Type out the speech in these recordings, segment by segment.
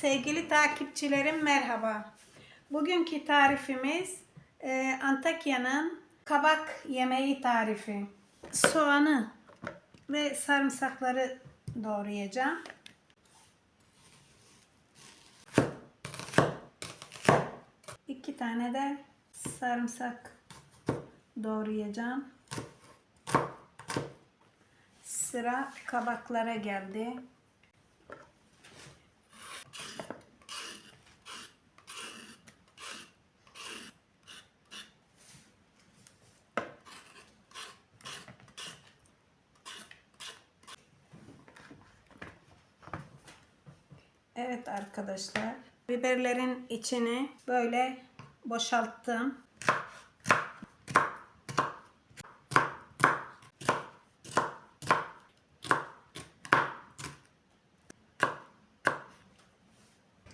Sevgili takipçilerim merhaba. Bugünkü tarifimiz e, Antakya'nın kabak yemeği tarifi. Soğanı ve sarımsakları doğrayacağım. İki tane de sarımsak doğrayacağım. Sıra kabaklara geldi. Evet arkadaşlar. Biberlerin içini böyle boşalttım.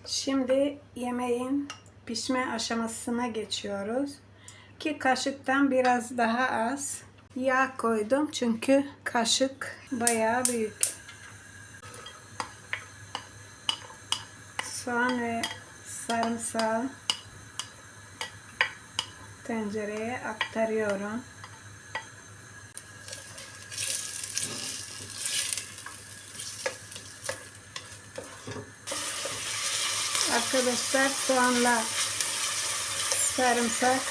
Şimdi yemeğin pişme aşamasına geçiyoruz. Ki kaşıktan biraz daha az yağ koydum çünkü kaşık bayağı büyük. Soğan ve sarımsağı tencereye aktarıyorum. Arkadaşlar soğanla sarımsak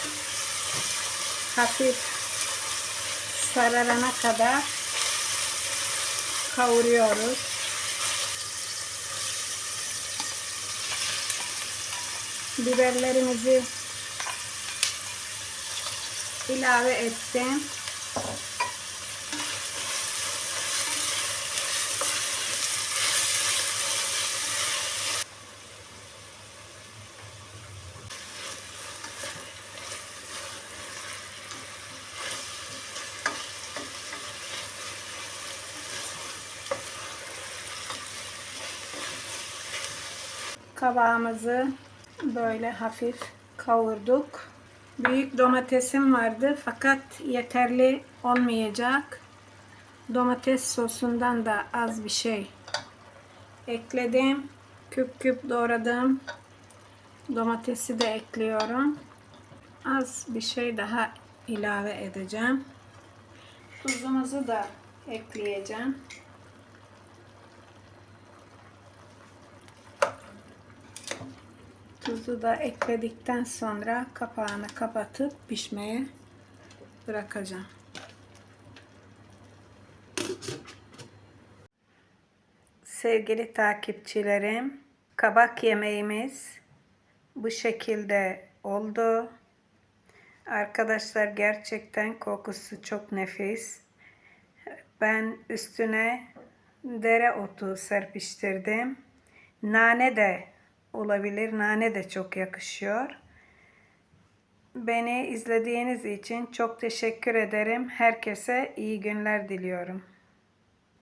hafif sararana kadar kavuruyoruz. Biberlerimizi ilave ettim. Kabağımızı böyle hafif kavurduk. Büyük domatesim vardı fakat yeterli olmayacak. Domates sosundan da az bir şey ekledim. Küp küp doğradım. Domatesi de ekliyorum. Az bir şey daha ilave edeceğim. Tuzumuzu da ekleyeceğim. Tuzu da ekledikten sonra kapağını kapatıp pişmeye bırakacağım. Sevgili takipçilerim, kabak yemeğimiz bu şekilde oldu. Arkadaşlar gerçekten kokusu çok nefis. Ben üstüne dereotu serpiştirdim. Nane de olabilir. Nane de çok yakışıyor. Beni izlediğiniz için çok teşekkür ederim. Herkese iyi günler diliyorum.